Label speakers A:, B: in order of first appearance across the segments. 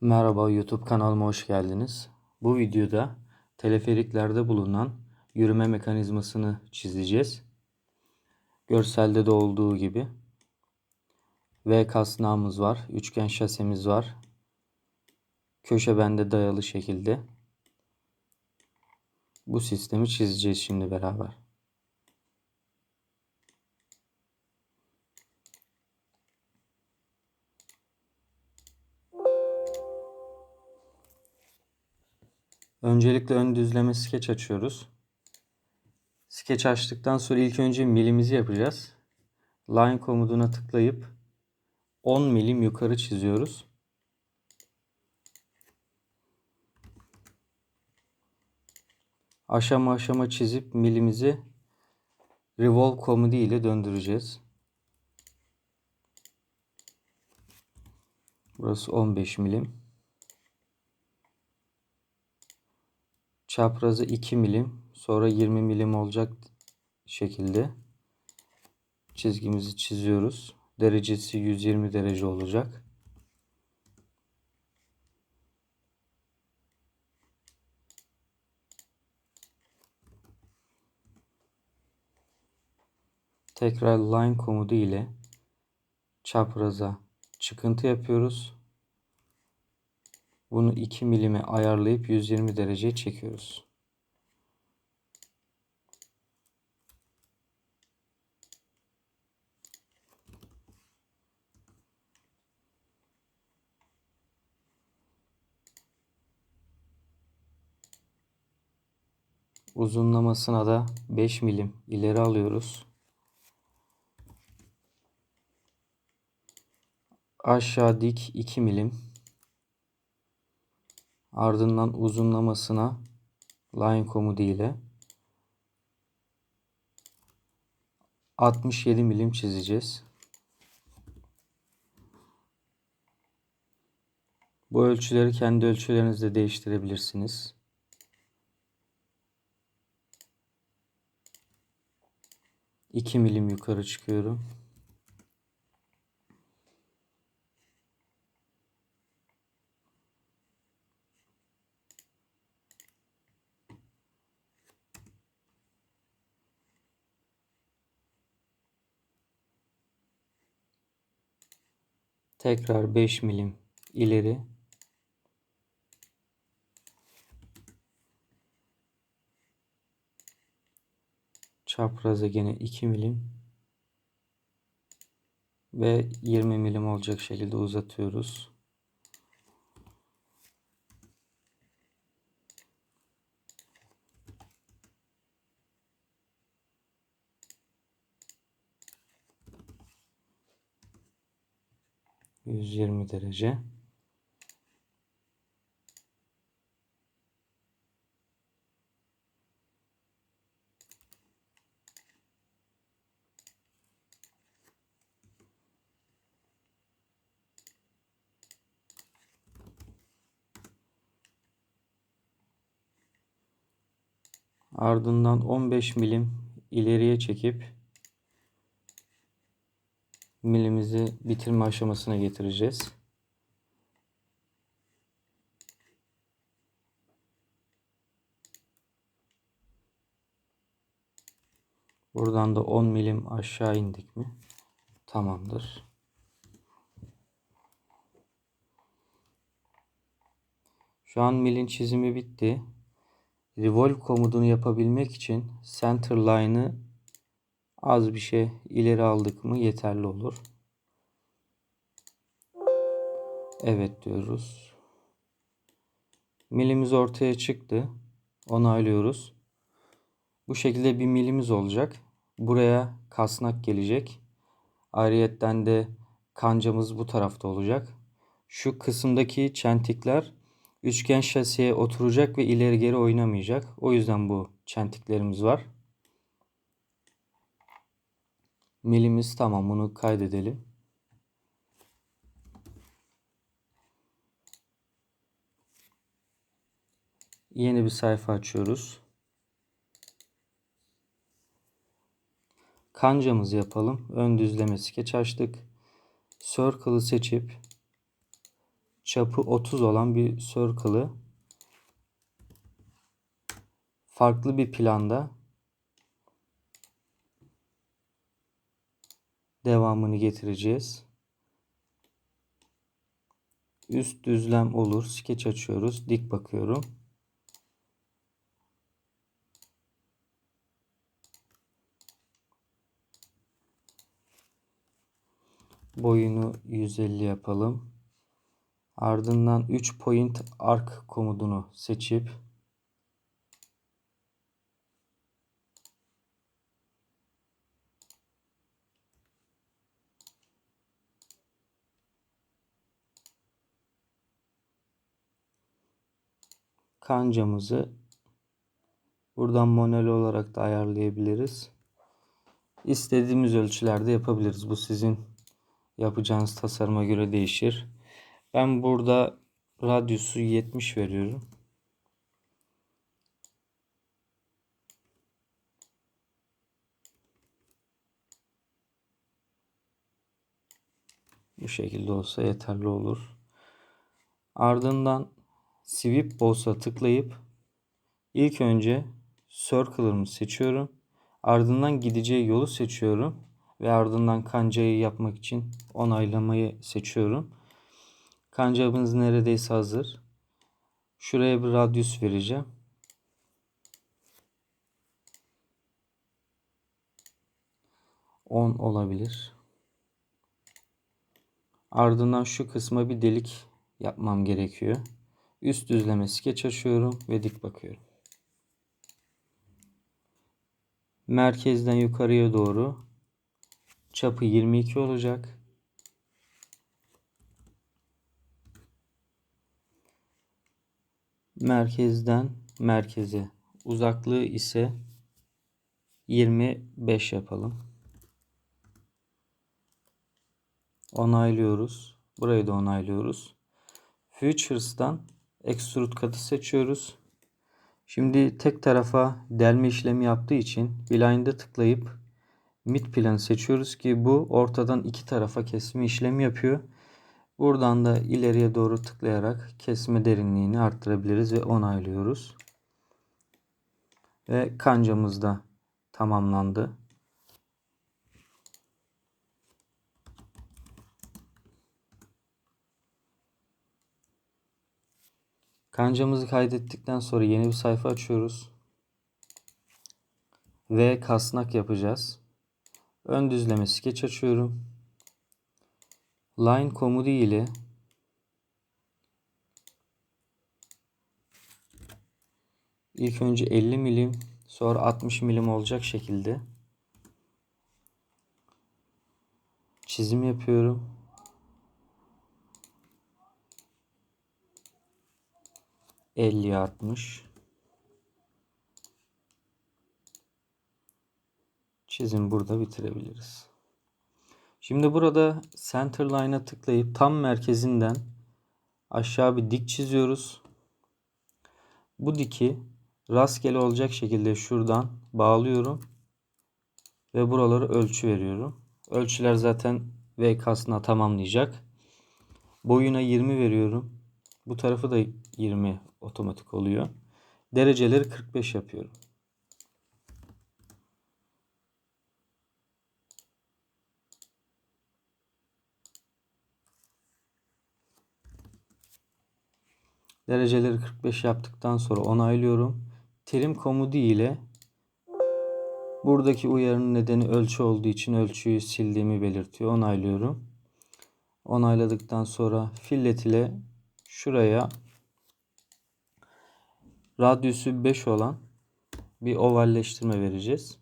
A: Merhaba YouTube kanalıma hoş geldiniz. Bu videoda teleferiklerde bulunan yürüme mekanizmasını çizeceğiz. Görselde de olduğu gibi. V kasnağımız var. Üçgen şasemiz var. Köşe bende dayalı şekilde. Bu sistemi çizeceğiz şimdi beraber. Öncelikle ön düzleme skeç açıyoruz. Skeç açtıktan sonra ilk önce milimizi yapacağız. Line komutuna tıklayıp 10 milim yukarı çiziyoruz. Aşama aşama çizip milimizi revolve komutu ile döndüreceğiz. Burası 15 milim. Çaprazı 2 milim. Sonra 20 milim olacak şekilde çizgimizi çiziyoruz. Derecesi 120 derece olacak. Tekrar line komutu ile çapraza çıkıntı yapıyoruz. Bunu 2 milime ayarlayıp 120 dereceye çekiyoruz. Uzunlamasına da 5 milim ileri alıyoruz. Aşağı dik 2 milim. Ardından uzunlamasına line komutu ile 67 milim çizeceğiz. Bu ölçüleri kendi ölçülerinizde değiştirebilirsiniz. İki milim yukarı çıkıyorum. Tekrar 5 milim ileri. Çapraza gene 2 milim ve 20 milim olacak şekilde uzatıyoruz. Yüz yirmi derece. Ardından 15 milim ileriye çekip milimizi bitirme aşamasına getireceğiz. Buradan da 10 milim aşağı indik mi? Tamamdır. Şu an milin çizimi bitti. Revolve komutunu yapabilmek için center line'ı az bir şey ileri aldık mı yeterli olur. Evet diyoruz. Milimiz ortaya çıktı. Onaylıyoruz. Bu şekilde bir milimiz olacak. Buraya kasnak gelecek. Ayrıyetten de kancamız bu tarafta olacak. Şu kısımdaki çentikler üçgen şasiye oturacak ve ileri geri oynamayacak. O yüzden bu çentiklerimiz var. Milimiz tamam bunu kaydedelim. Yeni bir sayfa açıyoruz. Kancamızı yapalım. Ön düzleme skeç açtık. Circle'ı seçip çapı 30 olan bir circle'ı farklı bir planda devamını getireceğiz. Üst düzlem olur. Skeç açıyoruz. Dik bakıyorum. Boyunu 150 yapalım. Ardından 3 point arc komutunu seçip kancamızı buradan manuel olarak da ayarlayabiliriz. İstediğimiz ölçülerde yapabiliriz. Bu sizin yapacağınız tasarıma göre değişir. Ben burada radyusu 70 veriyorum. Bu şekilde olsa yeterli olur. Ardından Sweep Boss'a tıklayıp ilk önce Circle'ımı seçiyorum. Ardından gideceği yolu seçiyorum. Ve ardından kancayı yapmak için onaylamayı seçiyorum. Kancamız neredeyse hazır. Şuraya bir radyus vereceğim. On olabilir. Ardından şu kısma bir delik yapmam gerekiyor. Üst düzleme skeç açıyorum ve dik bakıyorum. Merkezden yukarıya doğru çapı 22 olacak. Merkezden merkeze uzaklığı ise 25 yapalım. Onaylıyoruz. Burayı da onaylıyoruz. Features'tan Extrude katı seçiyoruz. Şimdi tek tarafa delme işlemi yaptığı için Blind'e tıklayıp Mid planı seçiyoruz ki bu ortadan iki tarafa kesme işlemi yapıyor. Buradan da ileriye doğru tıklayarak kesme derinliğini arttırabiliriz ve onaylıyoruz. Ve kancamız da tamamlandı. Kancamızı kaydettikten sonra yeni bir sayfa açıyoruz. Ve kasnak yapacağız. Ön düzleme skeç açıyorum. Line komutu ile ilk önce 50 milim sonra 60 milim olacak şekilde çizim yapıyorum. 50 60 çizim burada bitirebiliriz. Şimdi burada center line'a tıklayıp tam merkezinden aşağı bir dik çiziyoruz. Bu diki rastgele olacak şekilde şuradan bağlıyorum ve buraları ölçü veriyorum. Ölçüler zaten VK'sına tamamlayacak. Boyuna 20 veriyorum. Bu tarafı da 20 otomatik oluyor. Dereceleri 45 yapıyorum. Dereceleri 45 yaptıktan sonra onaylıyorum. Terim komutu ile buradaki uyarının nedeni ölçü olduğu için ölçüyü sildiğimi belirtiyor. Onaylıyorum. Onayladıktan sonra fillet ile şuraya radyüsü 5 olan bir ovalleştirme vereceğiz.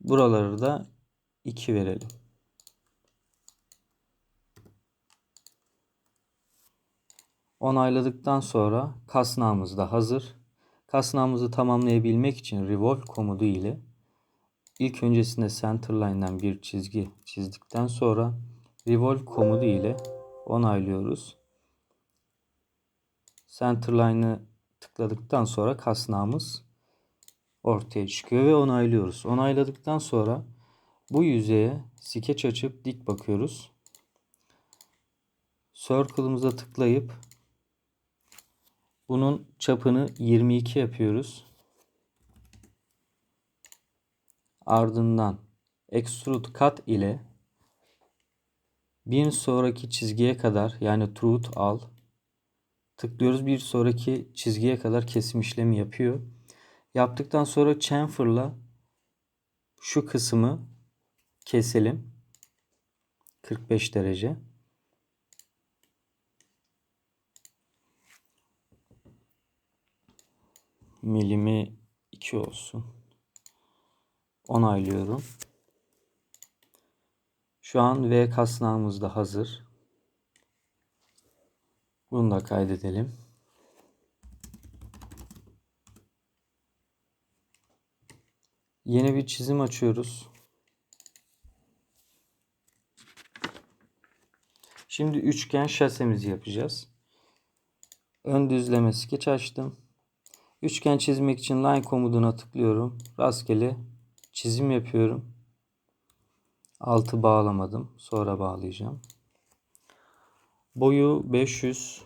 A: Buraları da 2 verelim. Onayladıktan sonra kasnağımız da hazır. Kasnağımızı tamamlayabilmek için revolve komutu ile ilk öncesinde centerline'dan bir çizgi çizdikten sonra revolve komutu ile onaylıyoruz. Centerline'ı tıkladıktan sonra kasnağımız ortaya çıkıyor ve onaylıyoruz. Onayladıktan sonra bu yüzeye skeç açıp dik bakıyoruz. Circle'ımıza tıklayıp Bunun çapını 22 yapıyoruz. Ardından extrude cut ile bir sonraki çizgiye kadar yani truth al tıklıyoruz. Bir sonraki çizgiye kadar kesim işlemi yapıyor. Yaptıktan sonra chamfer'la şu kısmı keselim. 45 derece. Milimi 2 olsun. Onaylıyorum. Şu an V kasnağımız da hazır. Bunu da kaydedelim. Yeni bir çizim açıyoruz. Şimdi üçgen şasemizi yapacağız. Ön düzleme skeç açtım. Üçgen çizmek için line komutuna tıklıyorum. Rastgele çizim yapıyorum. Altı bağlamadım. Sonra bağlayacağım. Boyu 500.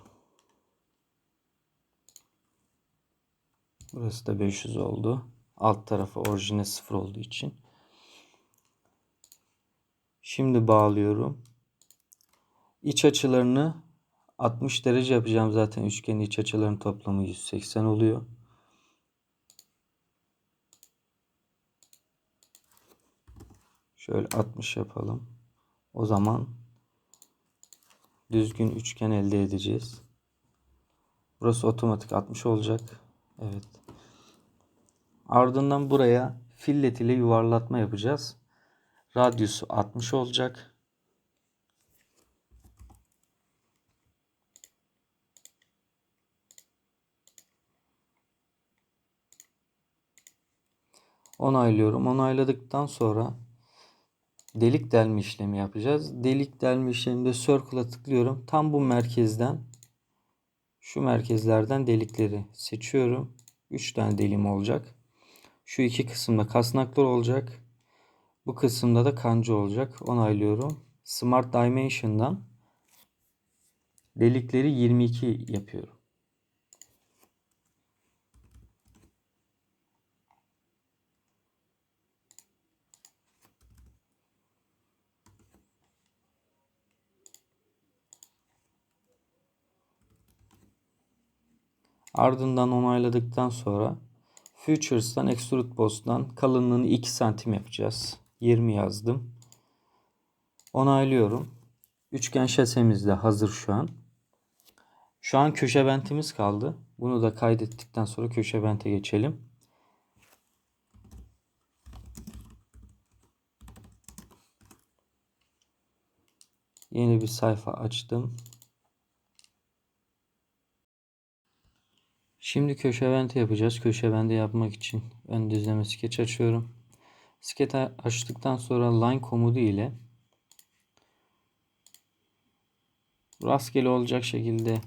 A: Burası da 500 oldu. Alt tarafı orijine 0 olduğu için. Şimdi bağlıyorum. İç açılarını 60 derece yapacağım zaten üçgenin iç açılarının toplamı 180 oluyor. Şöyle 60 yapalım. O zaman düzgün üçgen elde edeceğiz. Burası otomatik 60 olacak. Evet. Ardından buraya fillet ile yuvarlatma yapacağız. Radyusu 60 olacak. Onaylıyorum. Onayladıktan sonra delik delme işlemi yapacağız. Delik delme işleminde circle'a tıklıyorum. Tam bu merkezden şu merkezlerden delikleri seçiyorum. 3 tane delim olacak. Şu iki kısımda kasnaklar olacak. Bu kısımda da kanca olacak. Onaylıyorum. Smart Dimension'dan delikleri 22 yapıyorum. Ardından onayladıktan sonra Futures'tan Extrude Boss'tan kalınlığını 2 santim yapacağız. 20 yazdım. Onaylıyorum. Üçgen şasemiz de hazır şu an. Şu an köşe bentimiz kaldı. Bunu da kaydettikten sonra köşe bente geçelim. Yeni bir sayfa açtım. Şimdi köşe bente yapacağız. Köşe bente yapmak için ön düzleme skeç açıyorum. Skeç açtıktan sonra line komutu ile rastgele olacak şekilde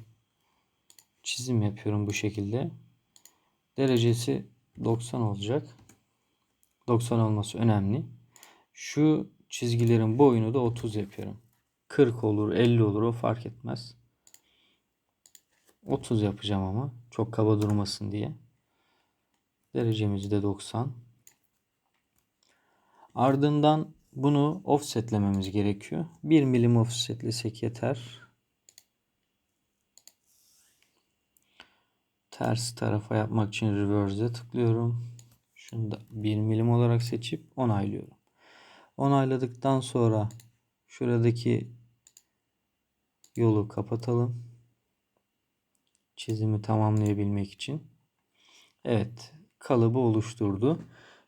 A: çizim yapıyorum bu şekilde. Derecesi 90 olacak. 90 olması önemli. Şu çizgilerin boyunu da 30 yapıyorum. 40 olur, 50 olur o fark etmez. 30 yapacağım ama çok kaba durmasın diye. Derecemiz de 90. Ardından bunu offsetlememiz gerekiyor. 1 milim offsetlesek yeter. Ters tarafa yapmak için reverse'e tıklıyorum. Şunu da 1 milim olarak seçip onaylıyorum. Onayladıktan sonra şuradaki yolu kapatalım çizimi tamamlayabilmek için. Evet kalıbı oluşturdu.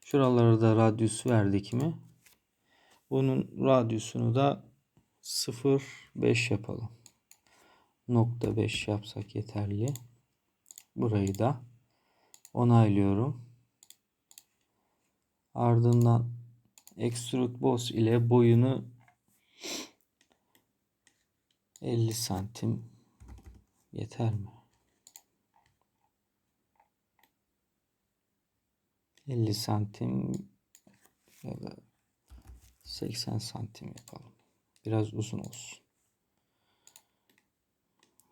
A: Şuralara da radyus verdik mi? Bunun radyusunu da 0.5 yapalım. Nokta 5 yapsak yeterli. Burayı da onaylıyorum. Ardından extrude boss ile boyunu 50 santim yeter mi? 50 santim ya da 80 santim yapalım. Biraz uzun olsun.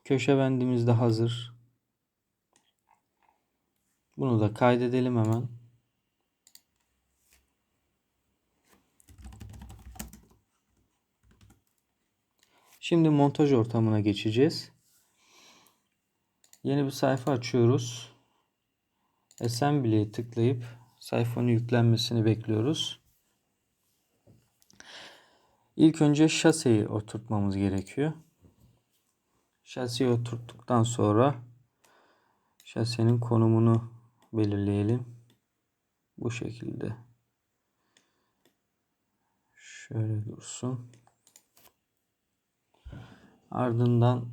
A: Köşe bendimiz de hazır. Bunu da kaydedelim hemen. Şimdi montaj ortamına geçeceğiz. Yeni bir sayfa açıyoruz. Assembly'ye tıklayıp sayfanın yüklenmesini bekliyoruz. İlk önce şaseyi oturtmamız gerekiyor. Şasiyi oturttuktan sonra şasenin konumunu belirleyelim. Bu şekilde. Şöyle dursun. Ardından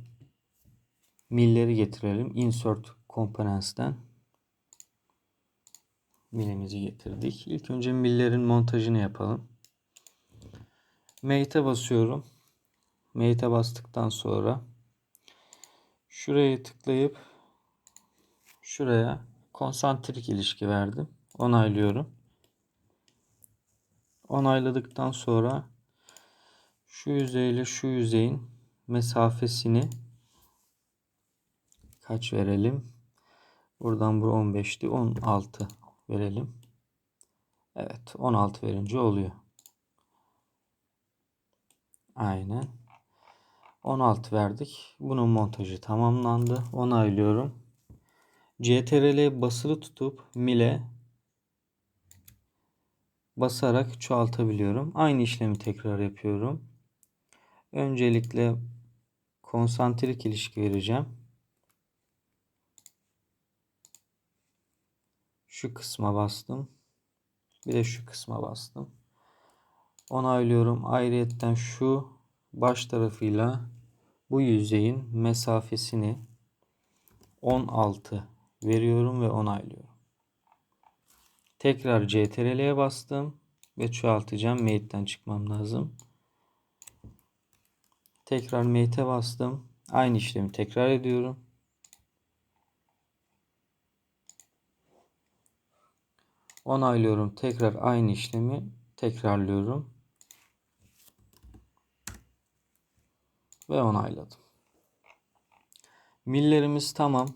A: milleri getirelim. Insert Components'ten milimizi getirdik. İlk önce millerin montajını yapalım. Mate'e basıyorum. Mate'e bastıktan sonra şuraya tıklayıp şuraya konsantrik ilişki verdim. Onaylıyorum. Onayladıktan sonra şu yüzeyle şu yüzeyin mesafesini kaç verelim? Buradan bu 15'ti. 16 verelim. Evet 16 verince oluyor. Aynen. 16 verdik. Bunun montajı tamamlandı. Onaylıyorum. CTRL basılı tutup mile basarak çoğaltabiliyorum. Aynı işlemi tekrar yapıyorum. Öncelikle konsantrik ilişki vereceğim. Şu kısma bastım. Bir de şu kısma bastım. Onaylıyorum. Ayrıyetten şu baş tarafıyla bu yüzeyin mesafesini 16 veriyorum ve onaylıyorum. Tekrar CTRL'ye bastım ve çoğaltacağım. Mate'den çıkmam lazım. Tekrar Mate'e bastım. Aynı işlemi tekrar ediyorum. Onaylıyorum. Tekrar aynı işlemi tekrarlıyorum. Ve onayladım. Millerimiz tamam.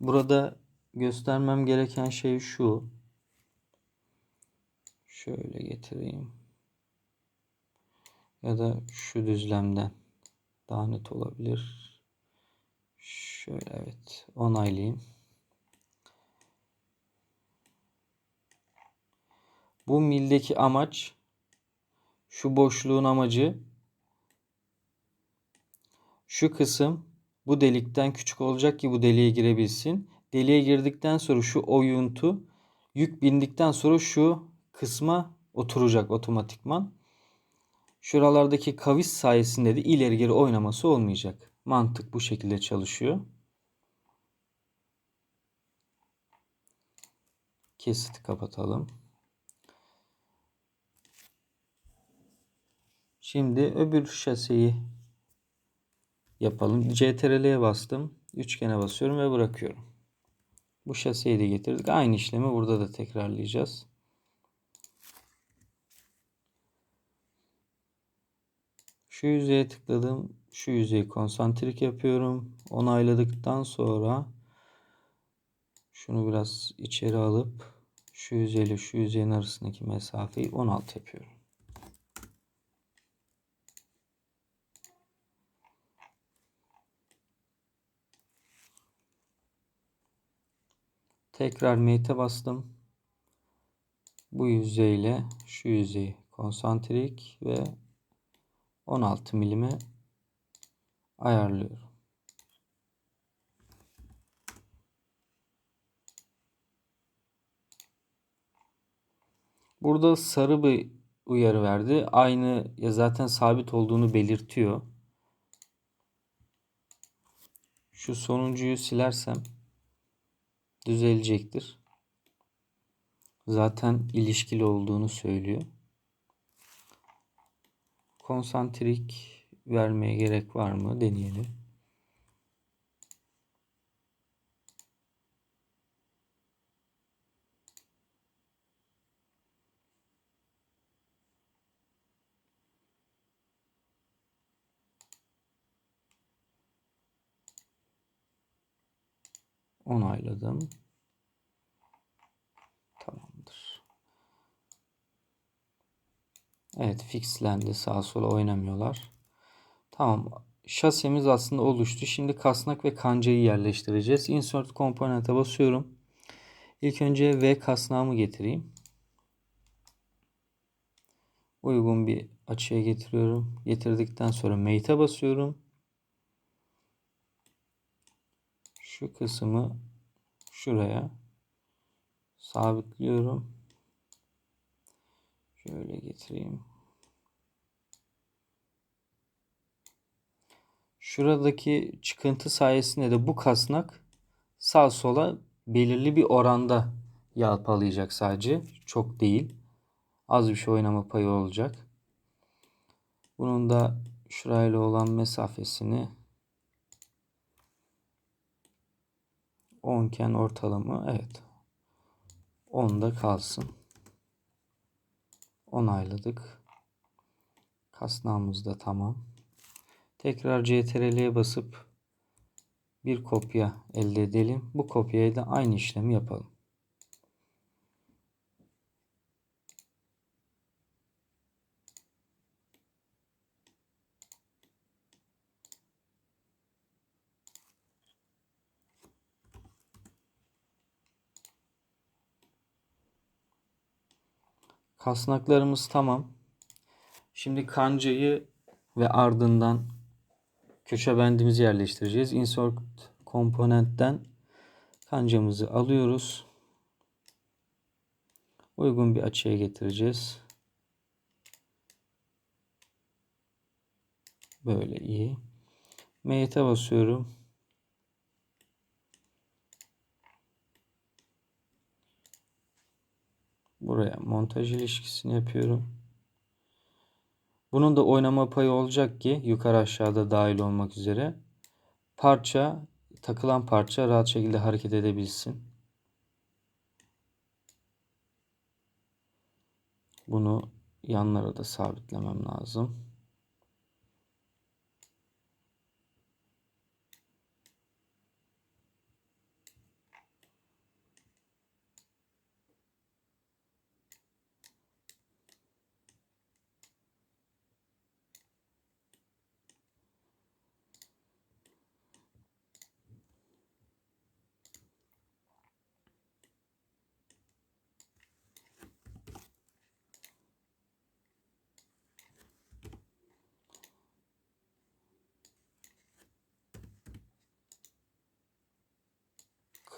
A: Burada göstermem gereken şey şu. Şöyle getireyim. Ya da şu düzlemden daha net olabilir. Şöyle evet onaylayayım. Bu mildeki amaç şu boşluğun amacı şu kısım bu delikten küçük olacak ki bu deliğe girebilsin. Deliğe girdikten sonra şu oyuntu yük bindikten sonra şu kısma oturacak otomatikman. Şuralardaki kavis sayesinde de ileri geri oynaması olmayacak. Mantık bu şekilde çalışıyor. Kesiti kapatalım. Şimdi öbür şaseyi yapalım. CTRL'ye bastım. Üçgene basıyorum ve bırakıyorum. Bu şaseyi de getirdik. Aynı işlemi burada da tekrarlayacağız. Şu yüzeye tıkladım. Şu yüzeyi konsantrik yapıyorum. Onayladıktan sonra şunu biraz içeri alıp şu yüzeyle şu yüzeyin arasındaki mesafeyi 16 yapıyorum. Tekrar mate'e bastım. Bu yüzeyle şu yüzeyi konsantrik ve 16 milime ayarlıyorum. Burada sarı bir uyarı verdi. Aynı ya zaten sabit olduğunu belirtiyor. Şu sonuncuyu silersem düzelecektir. Zaten ilişkili olduğunu söylüyor. Konsantrik vermeye gerek var mı? Deneyelim. onayladım. Tamamdır. Evet fixlendi. Sağa sola oynamıyorlar. Tamam. Şasemiz aslında oluştu. Şimdi kasnak ve kancayı yerleştireceğiz. Insert komponente basıyorum. İlk önce V kasnağımı getireyim. Uygun bir açıya getiriyorum. Getirdikten sonra mate'e basıyorum. Şu kısmı şuraya sabitliyorum. Şöyle getireyim. Şuradaki çıkıntı sayesinde de bu kasnak sağ sola belirli bir oranda yalpalayacak sadece. Çok değil. Az bir şey oynama payı olacak. Bunun da şurayla olan mesafesini 10 iken ortalama evet 10'da kalsın. Onayladık. Kasnağımız da tamam. Tekrar CTRL'ye basıp bir kopya elde edelim. Bu kopyaya da aynı işlemi yapalım. Kasnaklarımız tamam. Şimdi kancayı ve ardından köşe bendimizi yerleştireceğiz. Insert komponentten kancamızı alıyoruz. Uygun bir açıya getireceğiz. Böyle iyi. Mate'e basıyorum. Buraya montaj ilişkisini yapıyorum. Bunun da oynama payı olacak ki yukarı aşağıda dahil olmak üzere parça takılan parça rahat şekilde hareket edebilsin. Bunu yanlara da sabitlemem lazım.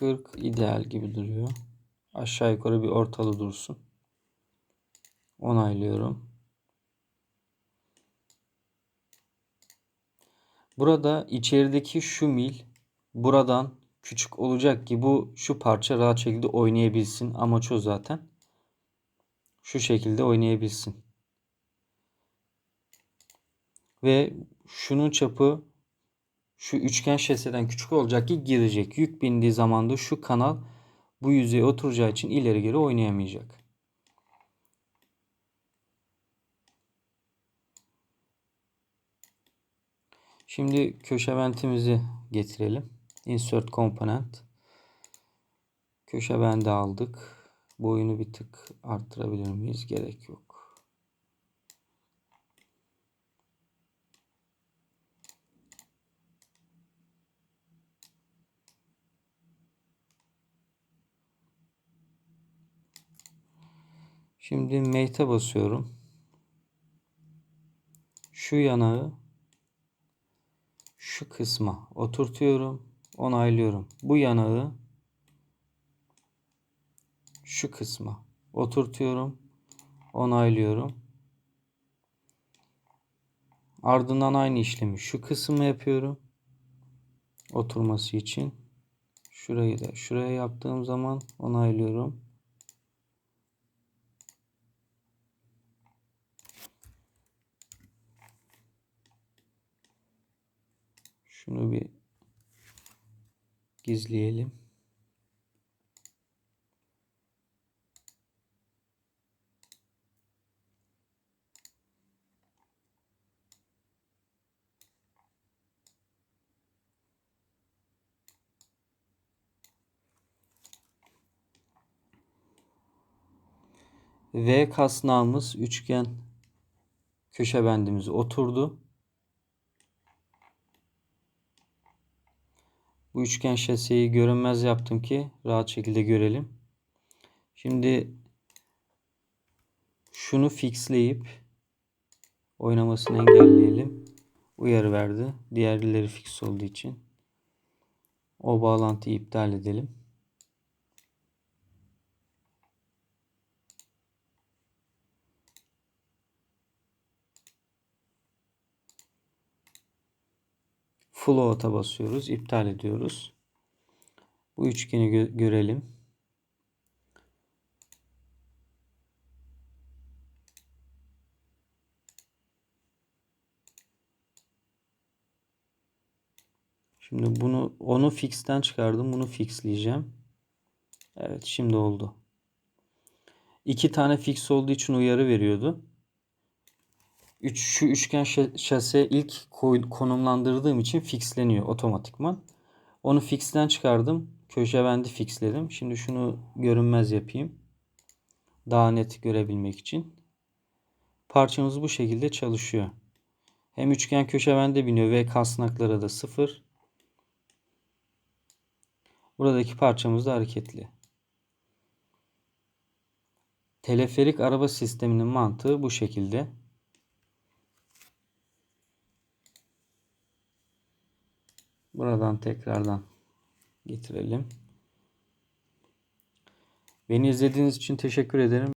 A: 40 ideal gibi duruyor. Aşağı yukarı bir ortalı dursun. Onaylıyorum. Burada içerideki şu mil buradan küçük olacak ki bu şu parça rahat şekilde oynayabilsin. Amaç o zaten. Şu şekilde oynayabilsin. Ve şunun çapı şu üçgen şaseden küçük olacak ki girecek. Yük bindiği zaman da şu kanal bu yüzeye oturacağı için ileri geri oynayamayacak. Şimdi köşe ventimizi getirelim. Insert component. Köşe bendi aldık. Boyunu bir tık arttırabilir miyiz? Gerek yok. Şimdi mate'e basıyorum. Şu yanağı şu kısma oturtuyorum. Onaylıyorum. Bu yanağı şu kısma oturtuyorum. Onaylıyorum. Ardından aynı işlemi şu kısmı yapıyorum. Oturması için. Şurayı da şuraya yaptığım zaman onaylıyorum. Şunu bir gizleyelim. V kasnağımız üçgen Köşe bendimiz oturdu. Bu üçgen şasiyi görünmez yaptım ki rahat şekilde görelim. Şimdi şunu fixleyip oynamasını engelleyelim. Uyarı verdi. Diğerleri fix olduğu için. O bağlantıyı iptal edelim. Float'a basıyoruz. iptal ediyoruz. Bu üçgeni gö- görelim. Şimdi bunu onu fix'ten çıkardım. Bunu fixleyeceğim. Evet şimdi oldu. İki tane fix olduğu için uyarı veriyordu. Üç, şu üçgen şa- şase ilk konumlandırdığım için fixleniyor otomatikman. Onu fix'ten çıkardım. Köşe bendi fixledim. Şimdi şunu görünmez yapayım. Daha net görebilmek için. Parçamız bu şekilde çalışıyor. Hem üçgen köşe bende biniyor ve kasnaklara da sıfır. Buradaki parçamız da hareketli. Teleferik araba sisteminin mantığı bu şekilde. Buradan tekrardan getirelim. Beni izlediğiniz için teşekkür ederim.